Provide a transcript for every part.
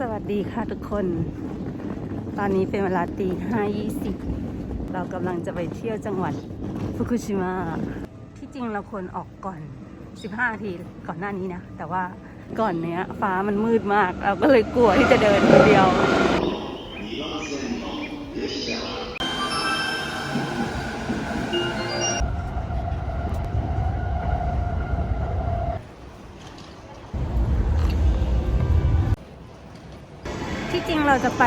สวัสดีค่ะทุกคน ตอนนี้เป็นเวลาตีห้ายี่สิบเรากำลังจะไปเที่ยวจังหวัดฟุกุชิมะที่จริงเราควรออกก่อน 15นาทีก่อนหน้านี้นะ แต่ว่าก่อนเนี้ย ฟ้ามันมืดมาก เราก็เลยกลัวที่จะเดินคนเดียว เราจะไป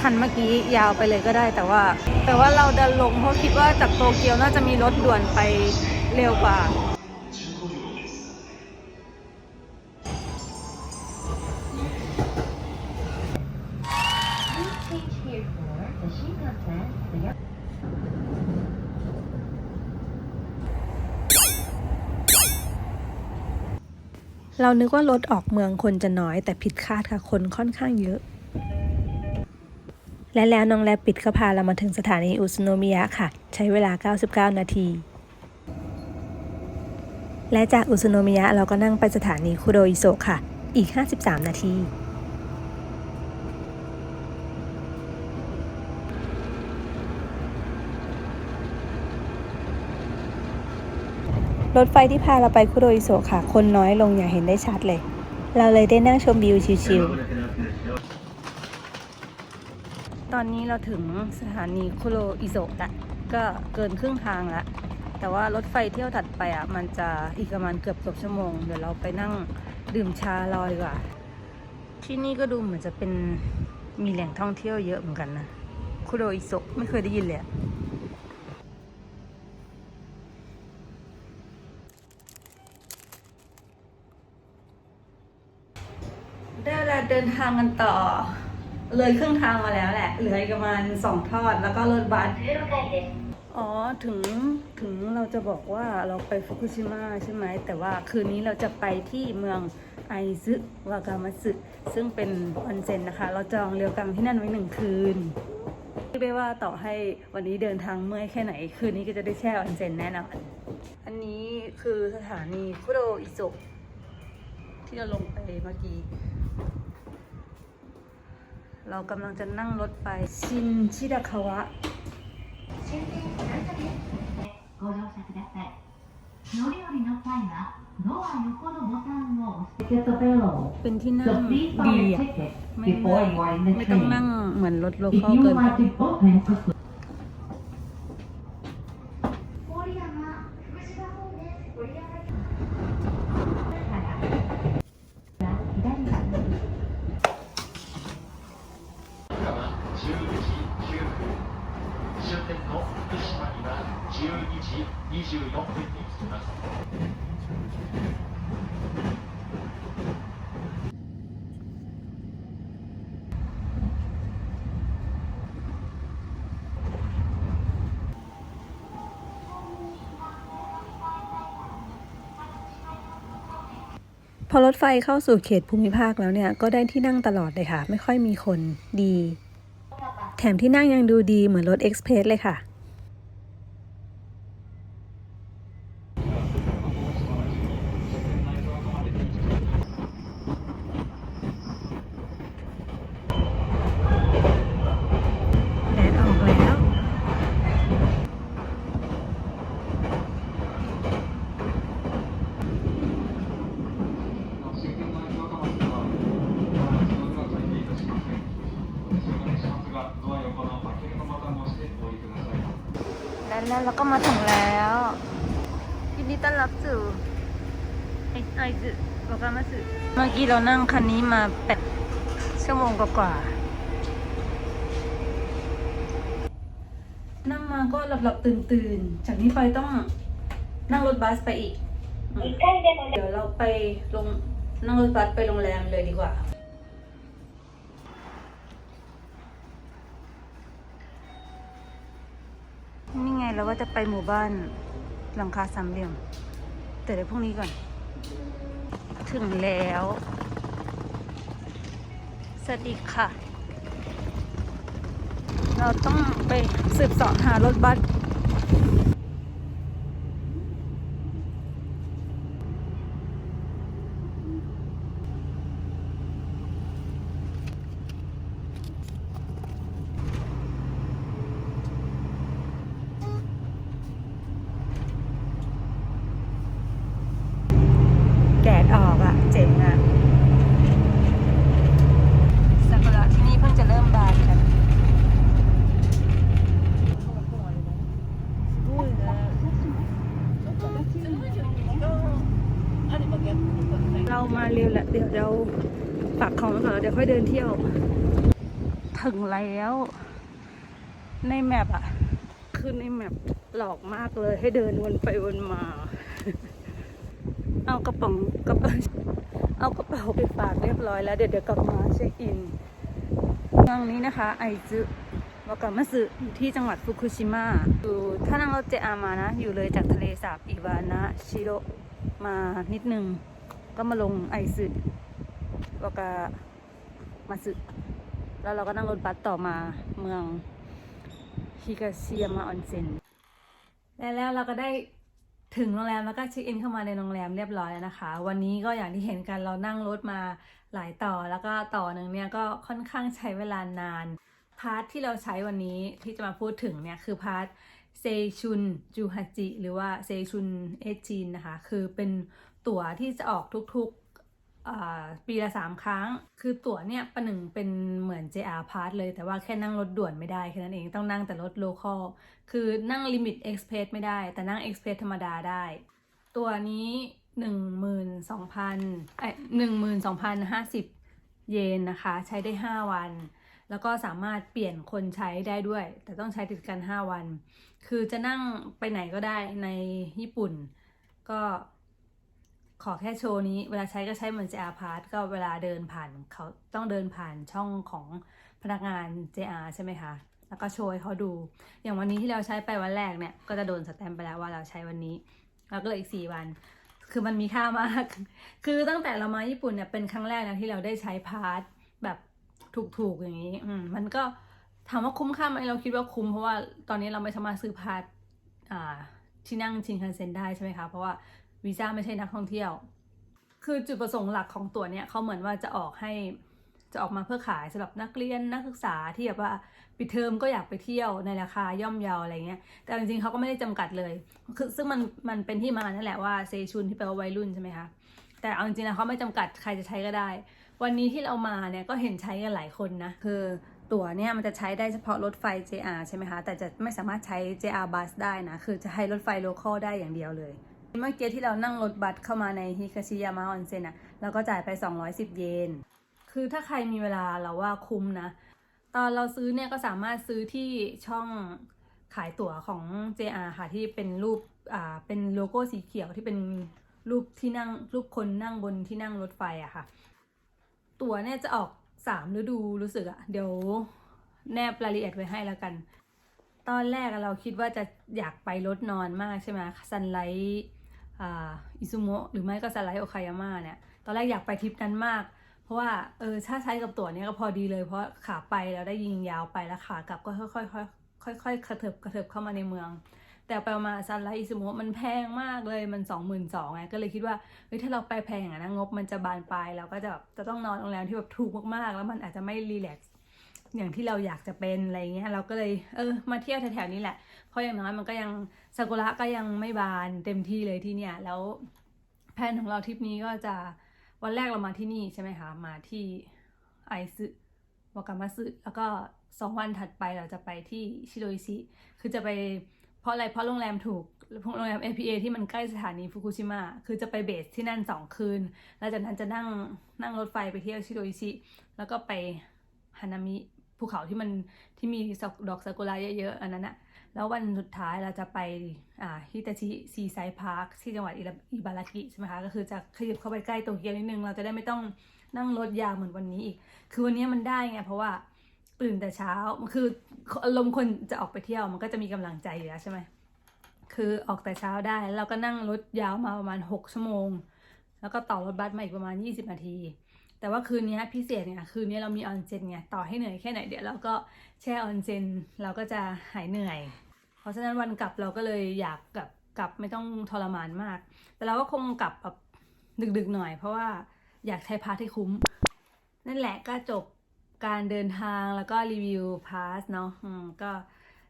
คันเมื่อกี้ยาวไปเลยก็ได้แต่ว่า แต่ว่าเราเดินลงเพราะคิดว่าจากโตเกียวน่าจะมีรถด่วนไปเร็วกว่าเรานึกว่ารถออกเมืองคนจะน้อยแต่ผิดคาดค่ะ คนค่อนข้างเยอะ และแล้วน้องแลบปิดก็พาเรามาถึงสถานีอุสโนมิยะค่ะ ใช้เวลา 99 นาที และจากอุสโนมิยะเราก็นั่งไปสถานีคุโดอิโซะค่ะ อีก 53 นาทีรถไฟที่พาเราไปคุโดอิโซะค่ะ คนน้อยลงอย่างเห็นได้ชัดเลย เราเลยได้นั่งชมวิวชิลๆ ตอนนี้เราถึงสถานีคุโรอิโซะละก็เกินครึ่งทางละ แต่ว่ารถไฟเที่ยวถัดไปอะ มันจะอีกประมาณเกือบเกือบชั่วโมง เดี๋ยวเราไปนั่งดื่มชารอดีกว่า ที่นี่ก็ดูเหมือนจะเป็นมีแหล่งท่องเที่ยวเยอะเหมือนกันนะ คุโรอิโซะไม่เคยได้ยินเลยอะได้เวลาเดินทางกันต่อ เลยเครื่องทางมาแล้วแหละ เหลืออีกประมาณสองทอด แล้วก็รถบัสอ๋อถึงถึงเราจะบอกว่าเราไปฟุกุชิมะใช่ไหม แต่ว่าคืนนี้เราจะไปที่เมืองไอซึวากามาซึซึ่งเป็นออนเซ็นนะคะ เราจองเรือกังที่นั่นไว้หนึ่งคืนไม่ว่าต่อให้วันนี้เดินทางเมื่อยแค่ไหน คืนนี้ก็จะได้แช่ออนเซ็นแน่นอน อันนี้คือสถานีคุโรอิโซะที่เราลงไปเมื่อกี้ เรากำลังจะนั่งรถไปชินชิดาคาวะเป็นที่นั่งดีไม่ต้องนั่งเหมือนรถโลคอลเกิน อรถไฟเข้าสู่เขตภูมิภาคแล้วเนี่ย ก็ได้ที่นั่งตลอดเลยค่ะ ไม่ค่อยมีคนดี แถมที่นั่งยังดูดีเหมือนรถเอ็กซ์เพรสเลยค่ะ แดดออกแล้ว และแล้วเราก็มาถึงแล้วยินดีต้อนรับสู่ไอไอซึวากามาสึเมื่อกี้เรานั่งคันนี้มาแปดชั่วโมงกว่าๆนั่งมาก็หลับๆตื่นๆ จากนี้ไปต้องนั่งรถบัสไปอีกอืมเดี๋ยวเราไปลงนั่งรถบัสไปโรงแรมเลยดีกว่า แล้วว่าจะไปหมู่บ้านหลังคาสามเหลี่ยม แต่เดี๋ยวพรุ่งนี้ก่อน ถึงแล้ว สวัสดีค่ะ เราต้องไปสืบสอบหารถบัส ฝากของไว้ก่อนแล้วเดี๋ยวค่อยเดินเที่ยว ถึงแล้ว ในแมปอะคือในแมปหลอกมากเลยให้เดินวนไปวนมา เอากระป๋องกระเป๋าเอากระเป๋าไปฝากเรียบร้อยแล้วเดี๋ยวเดี๋ยวกลับมาเช็คอินเมืองนี้นะคะ ไอซึวากามาสึอยู่ที่จังหวัดฟุกุชิมะอยู่ถ้านั่งรถเจอามานะ อยู่เลยจากทะเลสาบอิวานะชิโรมานิดนึง ก็มาลงไอซึวากา มาสึแล้วเราก็นั่งรถบัสต่อมาเมืองฮิกาเชิยมะออนเซ็นและแล้วเราก็ได้ถึงโรงแรมแล้วก็เช็คอินเข้ามาในโรงแรมเรียบร้อยแล้วนะคะ วันนี้ก็อย่างที่เห็นกันเรานั่งรถมาหลายต่อแล้วก็ต่อหนึ่งเนี่ยก็ค่อนข้างใช้เวลานาน พาร์ทที่เราใช้วันนี้ที่จะมาพูดถึงเนี่ยคือพาร์ทเซชุนจูฮาจิหรือว่าเซชุนเอจินนะคะ คือเป็นตั๋วที่จะออกทุกๆ ปีละสามครั้ง คือตั๋วเนี่ยประหนึ่งเป็นเหมือน JR Pass เลย แต่ว่าแค่นั่งรถด่วนไม่ได้แค่นั้นเองต้องนั่งแต่รถโลคอลคือนั่งลิมิต Express ไม่ได้ แต่นั่ง Express ธรรมดาได้ ตัวนี้12,000เอ้ย12,050เยนนะคะ ใช้ได้5วัน แล้วก็สามารถเปลี่ยนคนใช้ได้ด้วย แต่ต้องใช้ติดกัน5วัน คือจะนั่งไปไหนก็ได้ในญี่ปุ่น ก็ ขอแค่โชว์นี้เวลาใช้ก็ใช้เหมือน JR Pass ก็เวลาเดินผ่านเขาต้องเดินผ่านช่องของพนักงาน JR ใช่ไหมคะ แล้วก็โชว์ให้เขาดู อย่างวันนี้ที่เราใช้ไปวันแรกเนี่ย ก็จะโดนสแตมป์ไปแล้วว่าเราใช้วันนี้ แล้วก็เลยอีกสี่วัน คือมันมีค่ามาก คือตั้งแต่เรามาญี่ปุ่นเนี่ยเป็นครั้งแรกนะที่เราได้ใช้พาร์ทแบบถูกๆอย่างนี้ อืม มันก็ถามว่าคุ้มค่าไหมเราคิดว่าคุ้มเพราะว่าตอนนี้เราไม่สามารถซื้อพาร์ทอ่าที่นั่งชินคันเซ็นได้ใช่ไหมคะ เพราะว่า วีซ่าไม่ใช่นักท่องเที่ยว คือจุดประสงค์หลักของตัวเนี่ยเขาเหมือนว่าจะออกให้จะออกมาเพื่อขายสำหรับนักเรียนนักศึกษาที่แบบว่าปิดเทอมก็อยากไปเที่ยวในราคาย่อมเยาอะไรเงี้ย แต่จริงๆเขาก็ไม่ได้จำกัดเลย คือซึ่งมันมันเป็นที่มานั่นแหละว่าเซชุนที่แปลว่าวัยรุ่นใช่ไหมคะ แต่เอาจริงๆแล้วเขาไม่จำกัดใครจะใช้ก็ได้ วันนี้ที่เรามาเนี่ยก็เห็นใช้กันหลายคนนะ คือตั๋วเนี่ยมันจะใช้ได้เฉพาะรถไฟ JR ใช่ไหมคะ แต่จะไม่สามารถใช้ JR Bus ได้นะ คือจะให้รถไฟโลคอลได้อย่างเดียวเลย เมื่อกี้ที่เรานั่งรถบัสเข้ามาในฮิคาชิยามะออนเซ็นอะเราก็จ่ายไป 210 เยน คือถ้าใครมีเวลาเราว่าคุ้มนะ ตอนเราซื้อเนี่ยก็สามารถซื้อที่ช่องขายตั๋วของ JR ค่ะที่เป็นรูปอ่าเป็นโลโก้สีเขียวที่เป็นรูปที่นั่งรูปคนนั่งบนที่นั่งรถไฟอะค่ะ ตั๋วเนี่ยจะออกสามฤดูรู้สึกอะเดี๋ยวแนบรายละเอียดไว้ให้แล้วกัน ตอนแรกเราคิดว่าจะอยากไปรถนอนมากใช่ไหมซันไลท์ อิซุโมะหรือไม่ก็ซันไลท์โอคายาม่าเนี่ย ตอนแรกอยากไปทริปนั้นมาก เพราะว่าเออถ้าใช้กับตั๋วเนี้ยก็พอดีเลย เพราะขาไปแล้วได้ยิงยาวไปแล้วขากลับก็ค่อยๆค่อยๆค่อยๆกระเถิบกระเถิบเข้ามาในเมือง แต่ไปมาซันไลท์อิซุโมะมันแพงมากเลยมันสองหมื่นสองไงก็เลยคิดว่าเฮ้ยถ้าเราไปแพงอะนะงบมันจะบานปลายเราก็จะจะต้องนอนโรงแรมที่แบบถูกมากๆ แล้วมันอาจจะไม่รีแลกซ์ อย่างที่เราอยากจะเป็นอะไรเงี้ยเราก็เลยเออมาเที่ยวแถวๆนี้แหละ เพราะอย่างน้อยมันก็ยังซากุระก็ยังไม่บานเต็มที่เลยที่เนี่ยแล้วแผนของเราทริปนี้ก็จะวันแรกเรามาที่นี่ใช่ไหมคะมาที่ไอซึวากามาซึแล้วก็สองวันถัดไปเราจะไปที่ชิโดอิชิคือจะไปเพราะอะไรเพราะโรงแรมถูกโรงแรม APA ที่มันใกล้สถานีฟุกุชิมะคือจะไปเบสที่นั่นสองคืน แล้วจากนั้นจะนั่งนั่งรถไฟไปเที่ยวชิโดอิชิแล้วก็ไปฮานามิ ภูเขาที่มันที่มีดอกซากุระเยอะๆอันนั้นอะแล้ววันสุดท้ายเราจะไปอ่าฮิตาชิซีไซพาร์คที่จังหวัดอิบารากิใช่ไหมคะ ก็คือจะขยับเข้าไปใกล้โตเกียวนิดนึง เราจะได้ไม่ต้องนั่งรถยาวเหมือนวันนี้อีก คือวันนี้มันได้ไง เพราะว่าตื่นแต่เช้า คืออารมณ์คนจะออกไปเที่ยวมันก็จะมีกำลังใจอยู่แล้วใช่ไหม คือออกแต่เช้าได้แล้วเราก็นั่งรถยาวมาประมาณ 6 ชั่วโมง แล้วก็ต่อรถบัสมาอีกประมาณ 20 นาที แต่ว่าคืนนี้พิเศษเนี่ยคืนนี้เรามีออนเซ็นไงต่อให้เหนื่อยแค่ไหนเดี๋ยวเราก็แช่ออนเซนเราก็จะหายเหนื่อย เพราะฉะนั้นวันกลับเราก็เลยอยากกลับกลับไม่ต้องทรมานมาก แต่เราก็คงกลับแบบดึกๆหน่อย เพราะว่าอยากใช้พาสให้คุ้ม นั่นแหละก็จบการเดินทางแล้วก็รีวิวพาสเนาะก็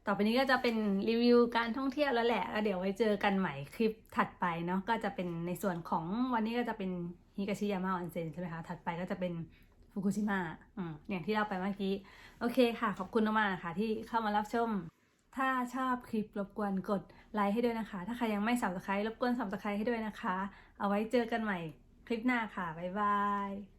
ต่อไปนี้ก็จะเป็นรีวิวการท่องเที่ยวแล้วแหละแล้วเดี๋ยวไว้เจอกันใหม่คลิปถัดไปเนาะก็จะเป็นในส่วนของวันนี้ก็จะเป็นฮิกาชิยามะออนเซ็นใช่ไหมคะถัดไปก็จะเป็นฟุกุชิมะอืมอย่างที่เราไปเมื่อกี้ โอเคค่ะ ขอบคุณมากๆค่ะที่เข้ามารับชม ถ้าชอบคลิปรบกวนกดไลค์ให้ด้วยนะคะ ถ้าใครยังไม่สับสไครต์รบกวนสับสไครต์ให้ด้วยนะคะ เอาไว้เจอกันใหม่คลิปหน้าค่ะบ๊ายบาย